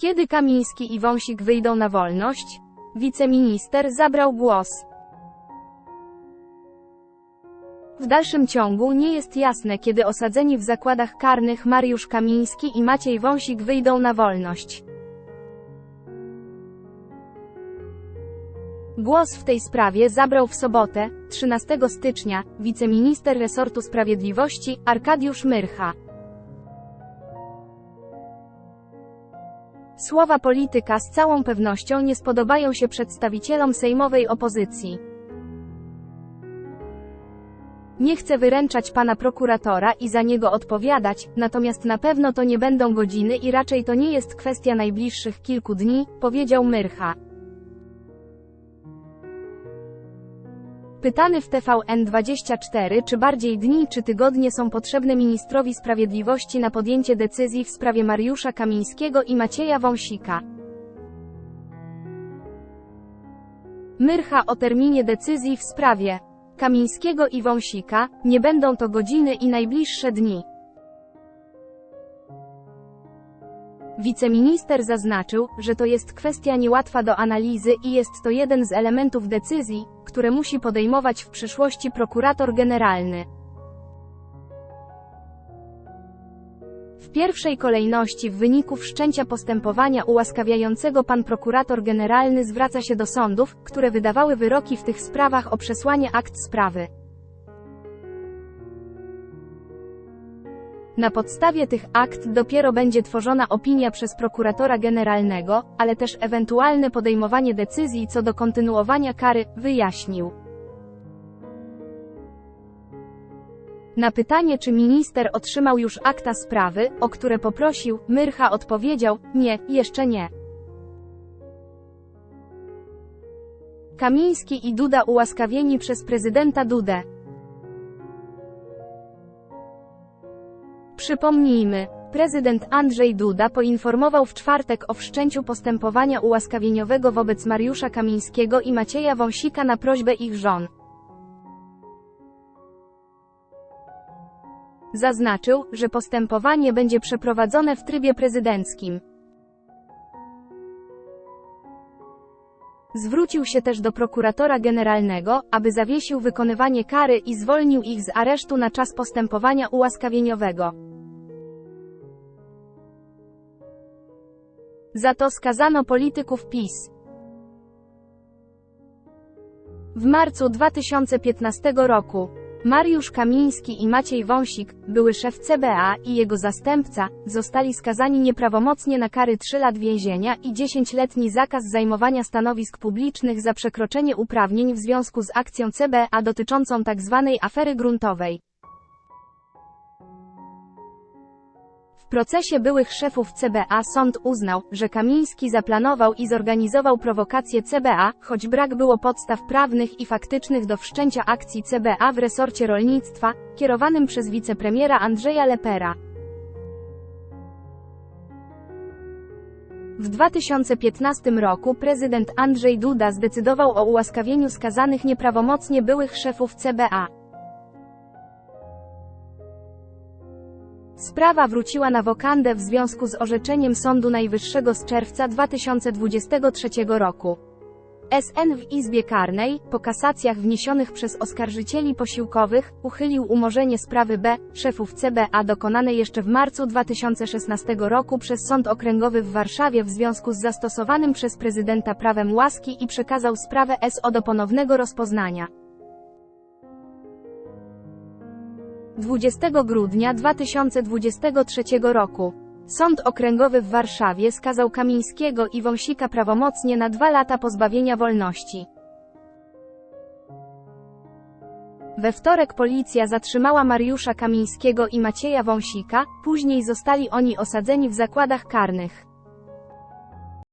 Kiedy Kamiński i Wąsik wyjdą na wolność? Wiceminister zabrał głos. W dalszym ciągu nie jest jasne kiedy osadzeni w zakładach karnych Mariusz Kamiński i Maciej Wąsik wyjdą na wolność. Głos w tej sprawie zabrał w sobotę, 13 stycznia, wiceminister resortu sprawiedliwości, Arkadiusz Myrcha. Słowa polityka z całą pewnością nie spodobają się przedstawicielom sejmowej opozycji. Nie chcę wyręczać pana prokuratora i za niego odpowiadać, natomiast na pewno to nie będą godziny i raczej to nie jest kwestia najbliższych kilku dni, powiedział Myrcha. Pytany w TVN24 czy bardziej dni czy tygodnie są potrzebne ministrowi sprawiedliwości na podjęcie decyzji w sprawie Mariusza Kamińskiego i Macieja Wąsika. Myrcha o terminie decyzji w sprawie Kamińskiego i Wąsika, nie będą to godziny i najbliższe dni. Wiceminister zaznaczył, że to jest kwestia niełatwa do analizy i jest to jeden z elementów decyzji, które musi podejmować w przyszłości prokurator generalny. W pierwszej kolejności w wyniku wszczęcia postępowania ułaskawiającego pan prokurator generalny zwraca się do sądów, które wydawały wyroki w tych sprawach o przesłanie akt sprawy. Na podstawie tych akt dopiero będzie tworzona opinia przez prokuratora generalnego, ale też ewentualne podejmowanie decyzji co do kontynuowania kary, wyjaśnił. Na pytanie czy minister otrzymał już akta sprawy, o które poprosił, Myrcha odpowiedział, nie, jeszcze nie. Kamiński i Duda ułaskawieni przez prezydenta Dudę. Przypomnijmy, prezydent Andrzej Duda poinformował w czwartek o wszczęciu postępowania ułaskawieniowego wobec Mariusza Kamińskiego i Macieja Wąsika na prośbę ich żon. Zaznaczył, że postępowanie będzie przeprowadzone w trybie prezydenckim. Zwrócił się też do prokuratora generalnego, aby zawiesił wykonywanie kary i zwolnił ich z aresztu na czas postępowania ułaskawieniowego. Za to skazano polityków PiS. W marcu 2015 roku Mariusz Kamiński i Maciej Wąsik, były szef CBA i jego zastępca, zostali skazani nieprawomocnie na kary 3 lat więzienia i 10-letni zakaz zajmowania stanowisk publicznych za przekroczenie uprawnień w związku z akcją CBA dotyczącą tzw. afery gruntowej. Procesie byłych szefów CBA sąd uznał, że Kamiński zaplanował i zorganizował prowokację CBA, choć brak było podstaw prawnych i faktycznych do wszczęcia akcji CBA w resorcie rolnictwa, kierowanym przez wicepremiera Andrzeja Lepera. W 2015 roku prezydent Andrzej Duda zdecydował o ułaskawieniu skazanych nieprawomocnie byłych szefów CBA. Sprawa wróciła na wokandę w związku z orzeczeniem Sądu Najwyższego z czerwca 2023 roku. SN w Izbie Karnej, po kasacjach wniesionych przez oskarżycieli posiłkowych, uchylił umorzenie sprawy B, szefów CBA dokonane jeszcze w marcu 2016 roku przez Sąd Okręgowy w Warszawie w związku z zastosowanym przez prezydenta prawem łaski i przekazał sprawę SO do ponownego rozpoznania. 20 grudnia 2023 roku. Sąd Okręgowy w Warszawie skazał Kamińskiego i Wąsika prawomocnie na dwa lata pozbawienia wolności. We wtorek policja zatrzymała Mariusza Kamińskiego i Macieja Wąsika, później zostali oni osadzeni w zakładach karnych.